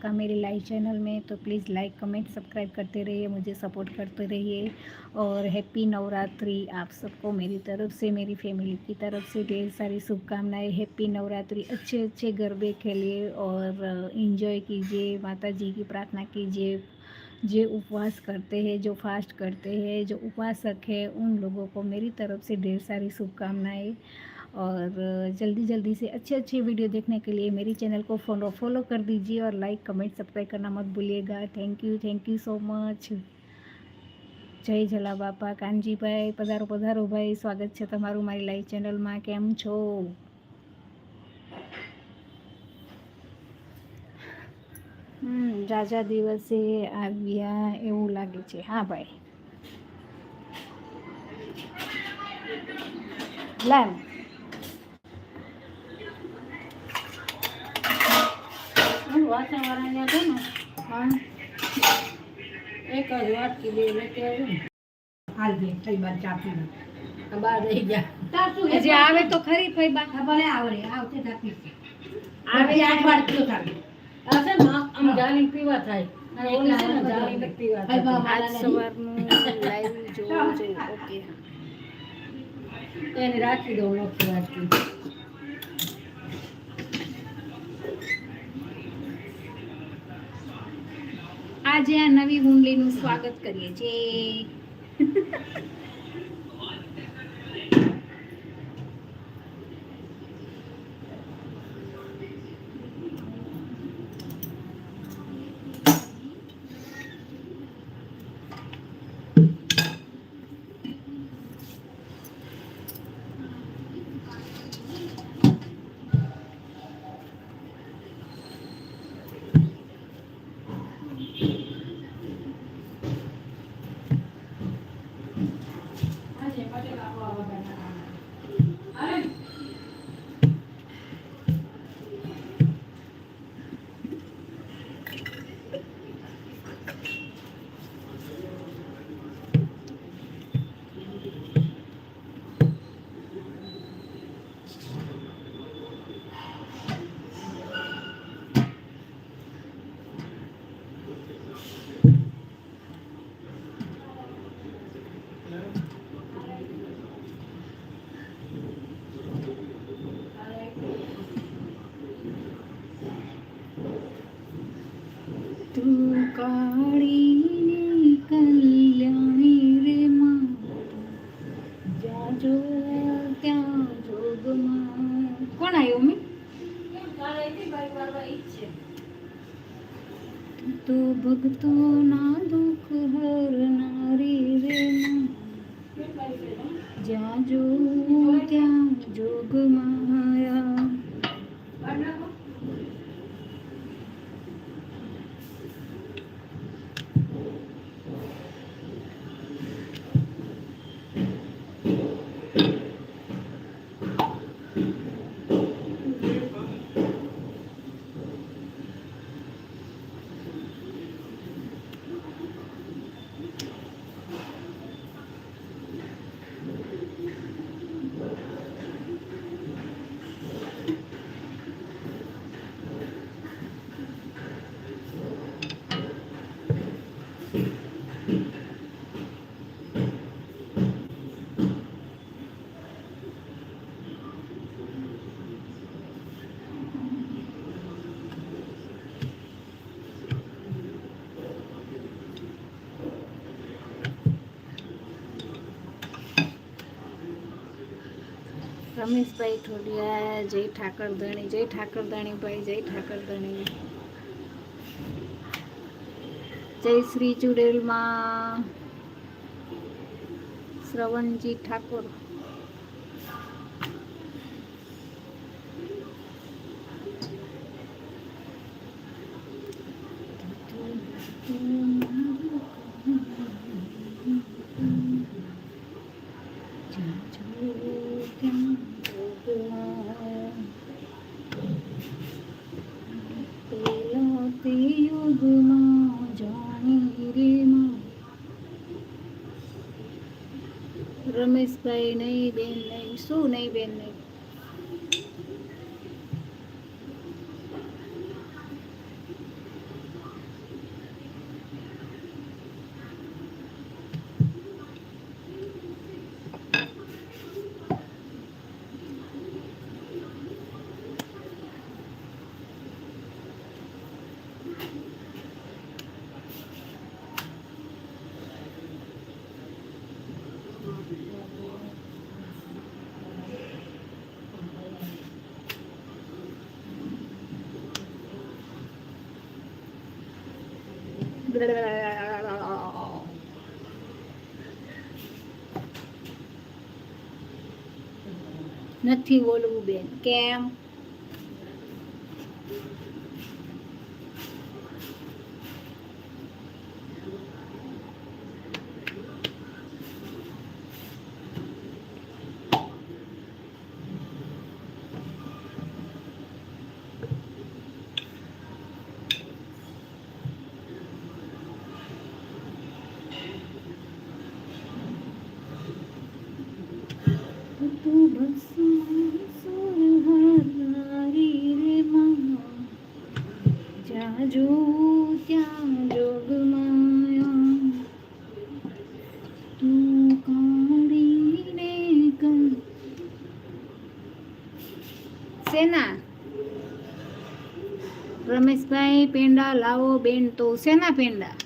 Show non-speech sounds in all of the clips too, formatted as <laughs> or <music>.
आपका मेरे live channel में तो प्लीज़ लाइक, कमेंट, सब्सक्राइब करते रहिए, मुझे सपोर्ट करते रहिए। और हैप्पी नवरात्रि आप सबको मेरी तरफ़ से, मेरी फैमिली की तरफ़ से, ढेर सारी शुभकामनाएँ। हैप्पी नवरात्रि अच्छे अच्छे गरबे खेलिए और इन्जॉय कीजिए माता जी की प्रार्थना कीजिए। जो उपवास करते हैं, जो फास्ट करते हैं, जो उपासक है, उन लोगों को मेरी तरफ़ से ढेर सारी शुभकामनाएँ। और जल्दी जल्दी से अच्छे अच्छे वीडियो देखने के लिए मेरी चैनल को फॉलो फॉलो कर दीजिए और लाइक कमेंट सब्सक्राइब करना मत भूलिएगा thank you thank you so much જય જલા બાપા કાનજીભાઈ પધારો પધારો ભાઈ સ્વાગત છે તમારું મારી લાઈવ ચેનલમાં કેમ છો હમ રાજા દિવસે આવ્યા એવું લાગે છે હા ભાઈ લાવ હું વાસણવાળાને હતો ને પણ એક જ વાટકી બે લેતી આવ્યો ને હાલ દે થઈ બાર ચા પીને બાર રહી ગયા. તાર શું હજી આવે તો ખરી ભાઈ બાર. ભલે આવડે આવતે તા પીશે આવે આઠ વાટકીઓ થાય આ છે ને આમ જાળીને પીવા થાય. રાખી દઉં છે ને જાળીને પીવા થાય આજ સવારનું લાઈવ જોવું જોઈએ ઓકે એને રાખી દઉં નોખી વાટકી આજે આ નવી કુંડલીનું સ્વાગત કરીએ. છીએ તું કાળીની કલ્યાણી રે માં જ્યાં જો ત્યાં જોગમાં કોણ આવ્યો મી તો ભક્તો ના દુઃખ હરનારી રે જ્યાં જો ત્યાં જોગ માયા. રમેશભાઈ ઠોડિયા, જય ઠાકરધણી જય ઠાકરધણી ભાઈ, જય ઠાકરધણી. જય શ્રી ચુડેલમાં. શ્રવણજી ઠાકોર. પેલો તે યુગમાં જાણી રે માં રમેશભાઈ નહીં બેન નહીં શું નહીં બેન નહીં. નથી બોલવું બેન. કેમ તું બસ સુરહારી રે માં જ્યાં જો ત્યાં જોગમાયા તું કાઢીને કર સેના રમેશભાઈ લાવો બેન તો શેના પેંડા.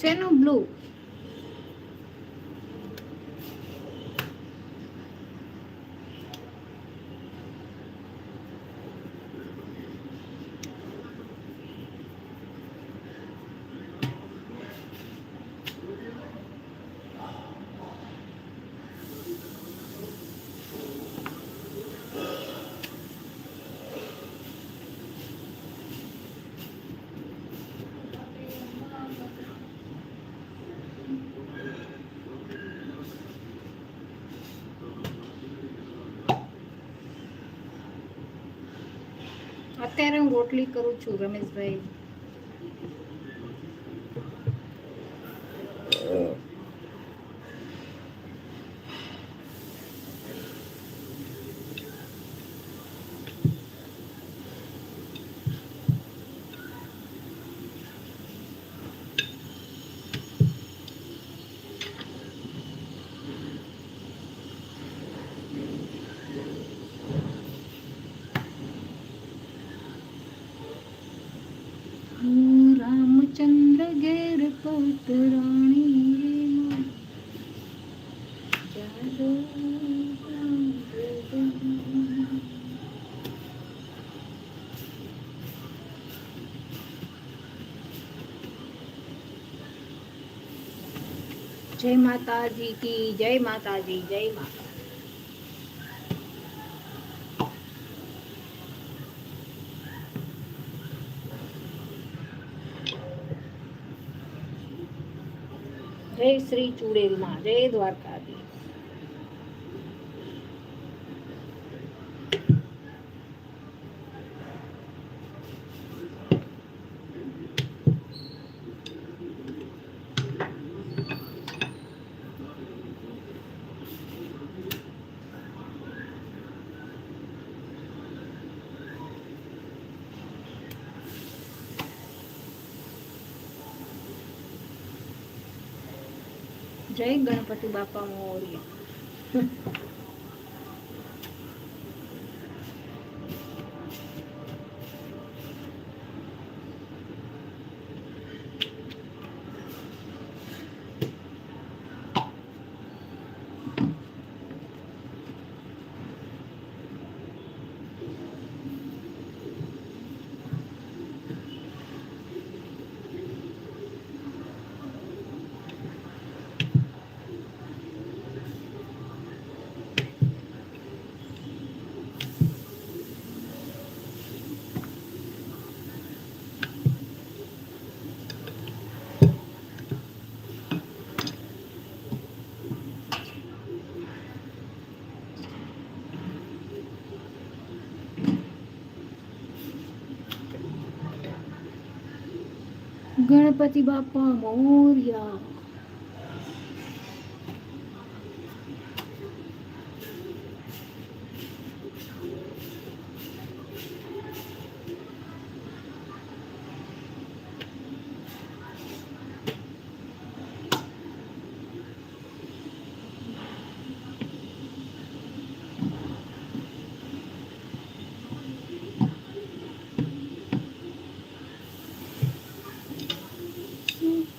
શેનું બ્લુ અત્યારે હું રોટલી કરું છું રમેશભાઈ હું રામચંદ્ર ઘેર પતરાણી રે માં. જાદો જાદો. જય માતાજી કી જય માતાજી જય માતા જય શ્રી ચુડેલમાં જય દ્વારકાધીશ જય ગણપતિ બાપા મોર્ય ગણપતિ બાપા મોર્યા.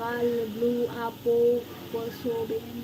કાલ બ્લુ આપો પરસો બેન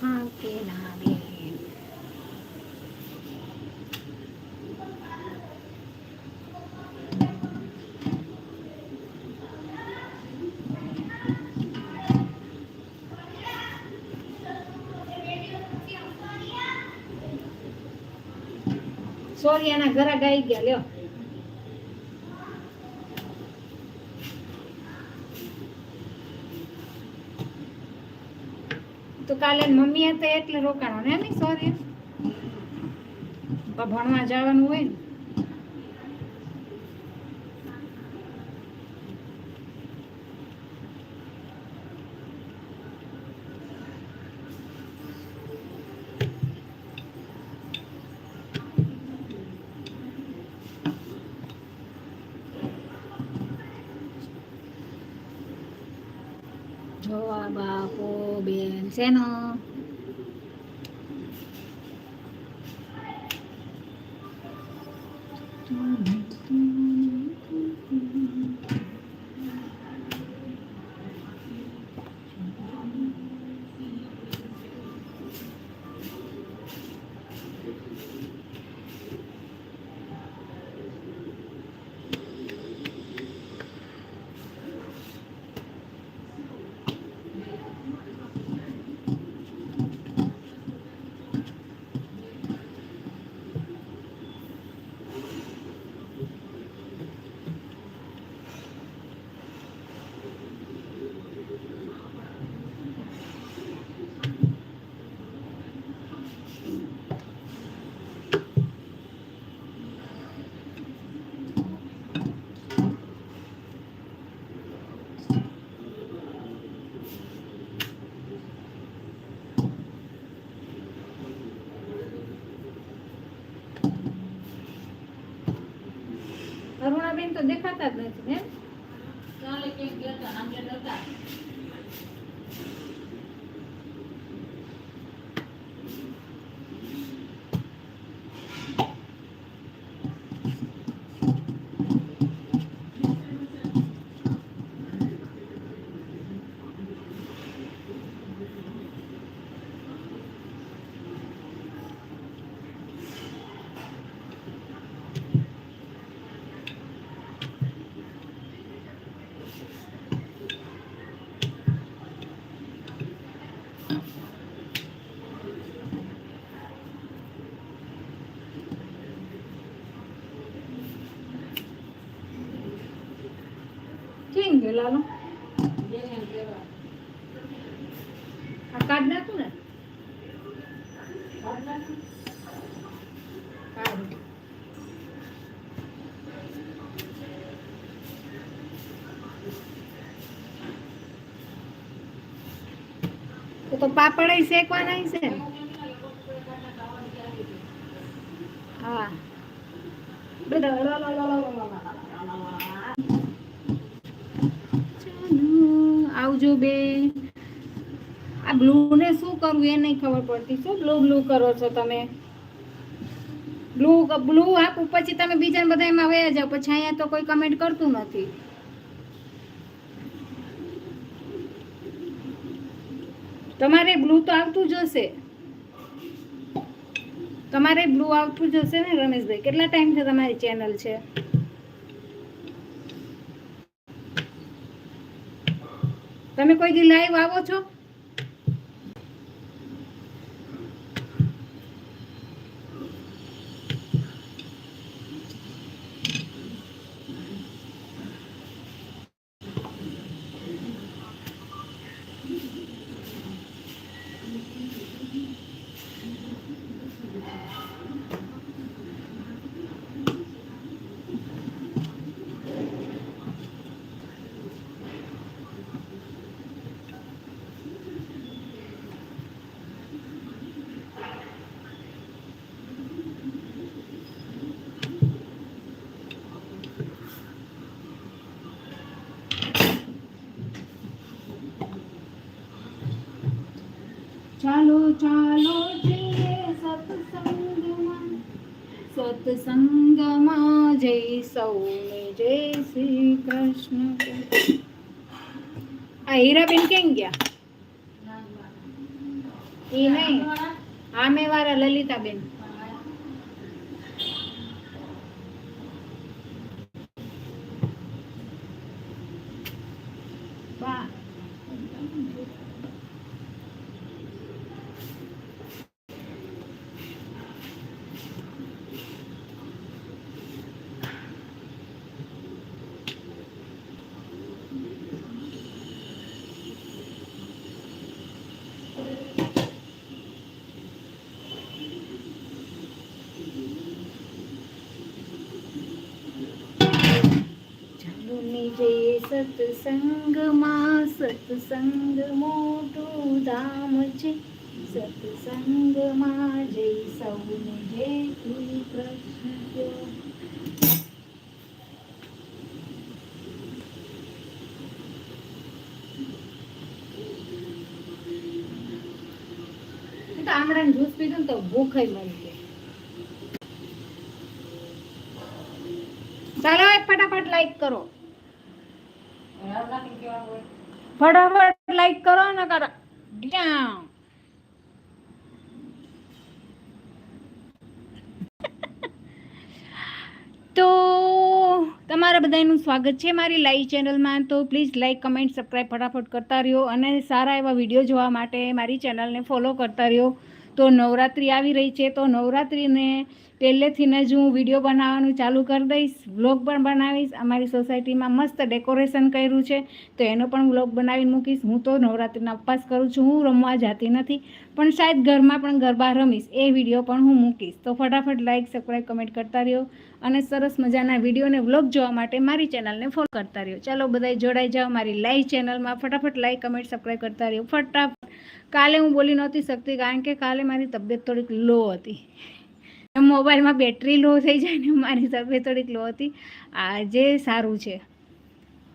હા કે ના બેન સોરિયાના ઘરે ગાઈ ગયા, લ્યો. તો કાલે મમ્મી હતા એટલે રોકાણો ને સોરી. ભણવા જવાનું હોય ને. Seno. બેન તો દેખાતા જ નથી ને ચાલે કે ગયા હતા, આમ હતા. લાલો. આ કાઢ નાખું ને? તો પાપડ શેકવાના છે હા. ચાલો, આવજો બે. આ બ્લુને શું કરવું એ નહીં ખબર પડતી. શું બ્લુ બ્લુ કરો છો તમે? બ્લુ બ્લુ આપું પછી તમે બીજા બધા એમાં વયા જાઓ. પછી અહીંયા તો કોઈ કમેન્ટ કરતું નથી. તમારે બ્લુ તો આવતું જ હશે. તમારે બ્લુ આવતું જ હશે ને, રમેશભાઈ? કેટલા ટાઈમથી તમારી ચેનલ છે? તમે કોઈ દી લાઈવ આવો છો? ચાલો જઈએ સત્સંગમાં સત્સંગમાં જય સૌને જય શ્રી કૃષ્ણ. આ હીરાબેન કેમ ગયા? એ નહીં? આમે વાળા લલિતાબેન બા ચાલો ને જઈએ સત્સંગમાં સત્સંગ મોટું ધામ છે સત્સંગમાં જય સૌને જય શ્રી કૃષ્ણ આમળાનું જ્યુસ પીધું તો ભૂખ મરી ગઈ. ચાલો એક ફટાફટ લાઈક કરો. ફટાફટ લાઈક કરો ને કરો ડ્યામ. તો તમારા બધાનું સ્વાગત છે મારી લાઈવ ચેનલમાં તો પ્લીઝ લાઈક કમેન્ટ સબસ્ક્રાઈબ ફટાફટ કરતા રહ્યો અને સારા એવા વીડિયો જોવા માટે મારી ચેનલને ફોલો કરતા રહ્યો તો નવરાત્રિ આવી રહી છે, તો નવરાત્રિને પહેલેથી જ હું વીડિયો બનાવવાનું ચાલુ કરી દઈશ, વ્લોગ પણ બનાવીશ. અમારી સોસાયટીમાં મસ્ત ડેકોરેશન કર્યું છે, તો એનો પણ વ્લોગ બનાવીને મૂકીશ. હું તો નવરાત્રિના ઉપવાસ કરું છું, હું રમવા જતી નથી, પણ શાયદ ઘરમાં પણ ગરબા રમીશ, એ વીડિયો પણ હું મૂકીશ. તો ફટાફટ લાઇક સબસ્ક્રાઈબ કમેન્ટ કરતા રહ્યો અને સરસ મજાના વિડીયોને વ્લોગ જોવા માટે મારી ચેનલને ફોલો કરતા રહ્યો. ચાલો બધા જોડાઈ જાઓ મારી લાઈવ ચેનલમાં. ફટાફટ લાઇક કમેન્ટ સબસ્ક્રાઈબ કરતા રહ્યો. ફટાફટ. કાલે હું બોલી નહોતી શકતી કારણ કે કાલે મારી તબિયત થોડીક લો હતી. મોબાઈલમાં બેટરી લો થઈ જાય ને મારી તબિયત થોડીક લો હતી. આજે સારું છે.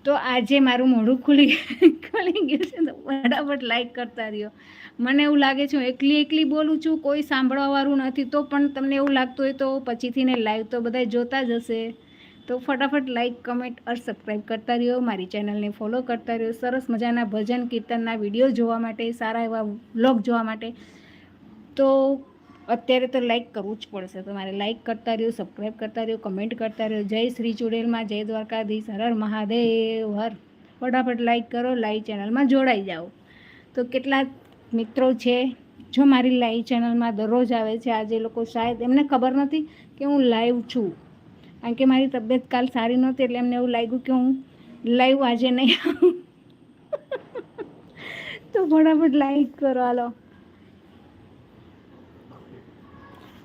તો આજે મારું મોઢું ખુલી ખુલી ગયું છે તો ફટાફટ લાઈક કરતા રહ્યો. મને એવું લાગે છે હું એકલી એકલી બોલું છું, કોઈ સાંભળવાવાળું નથી. તો પણ તમને એવું લાગતું હોય તો પછીથી ને લાઈવ તો બધા જોતા જ હશે. તો ફટાફટ લાઈક કમેન્ટ અર સબસ્ક્રાઈબ કરતા રહ્યો. મારી ચેનલને ફોલો કરતા રહ્યો. સરસ મજાના ભજન કીર્તનના વીડિયો જોવા માટે, સારા એવા વ્લોગ જોવા માટે. તો અત્યારે તો લાઈક કરવું જ પડશે. તો મારે લાઈક કરતા રહ્યો સબસ્ક્રાઈબ કરતા રહ્યો કમેન્ટ કરતા રહ્યો. જય શ્રી ચુડેલમાં, જય દ્વારકાધીશ, હર મહાદેવ, હર. ફટાફટ લાઈક કરો લાઈવ ચેનલમાં જોડાઈ જાઓ. તો કેટલા મિત્રો છે, જો મારી લાઈવ ચેનલમાં દરરોજ આવે છે, આજે લોકો શાયદ એમને ખબર નથી કે હું લાઈવ છું. કારણ કે મારી તબિયત કાલ સારી નહોતી એટલે એમને એવું લાગ્યું કે હું લાઈવ આજે નહીં તો ફટાફટ લાઈક કરો, હાલો.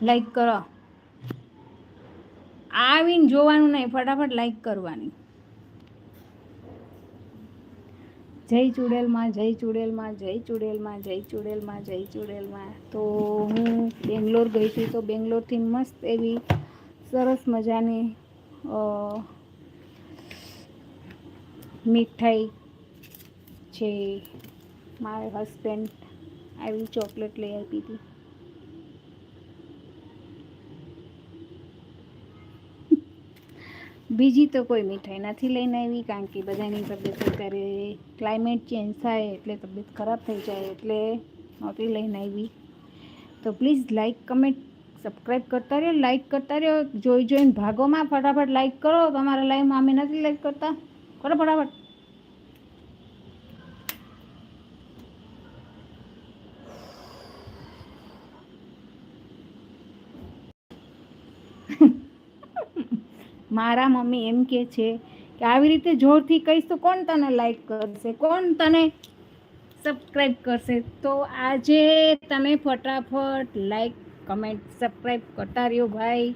લાઈક કરો. આવીને જોવાનું નહીં, ફટાફટ લાઈક કરવાની. જય ચુડેલમાં જય ચુડેલમાં જય ચુડેલમાં જય ચુડેલમાં જય ચુડેલમાં. તો હું બેંગ્લોર ગઈ હતી, તો બેંગ્લોરથી મસ્ત એવી સરસ મજાની મીઠાઈ છે મારા હસબન્ડ આવી ચોકલેટ લઈ આપી હતી. બીજી તો કોઈ મીઠાઈ નથી લઈને આવી, કારણ કે બધાની તબિયત અત્યારે ક્લાઇમેટ ચેન્જ થાય એટલે તબિયત ખરાબ થઈ જાય એટલે નહોતી લઈને આવી. તો પ્લીઝ લાઈક કમેન્ટ સબસ્ક્રાઈબ કરતા રહ્યો લાઇક કરતા રહ્યો જોઈ જોઈને ભાગોમાં ફટાફટ લાઇક કરો. તમારા લાઈવમાં અમે નથી લાઇક કરતા. કરો ફટાફટ. <laughs> મારા મમ્મી એમ કે છે કે આવી રીતે જોરથી કહીશ તો કોણ તને લાઈક કરશે? કોણ તને સબસ્ક્રાઈબ કરશે? તો આજે તમે ફટાફટ લાઈક કમેન્ટ સબસ્ક્રાઈબ કરતા રહ્યો ભાઈ.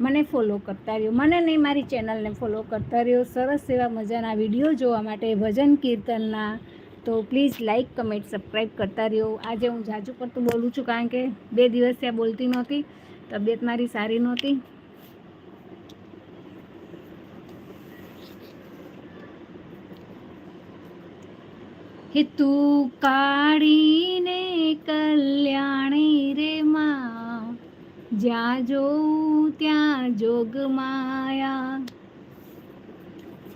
મને ફોલો કરતા રહ્યો. મને નહીં, મારી ચેનલને ફોલો કરતા રહ્યો. સરસ એવા મજાના વીડિયો જોવા માટે ભજન કીર્તનના. તો પ્લીઝ લાઇક કમેન્ટ સબસ્ક્રાઈબ કરતા રહ્યો. આજે હું જાજુ પડતું બોલું છું કારણ કે બે દિવસ ત્યાં બોલતી નહોતી, તબિયત મારી સારી નહોતી. હે તું કાળીને કલ્યાણી રે માં. જ્યાં જોઉં ત્યાં જોગ માયા.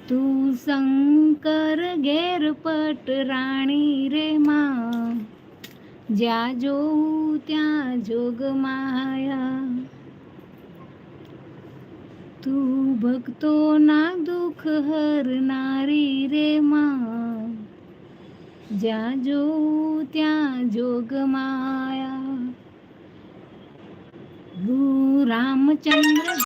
તું શંકર, ઘેરપટ, રાણી રે માં. જ્યાં જોઉં ત્યાં જોગ માયા. તું ભક્તોના દુઃખ હરનારી રે માં. જ્યાં જોઉં ત્યાં જોગ માયા. ગુરુ રામચંદ્ર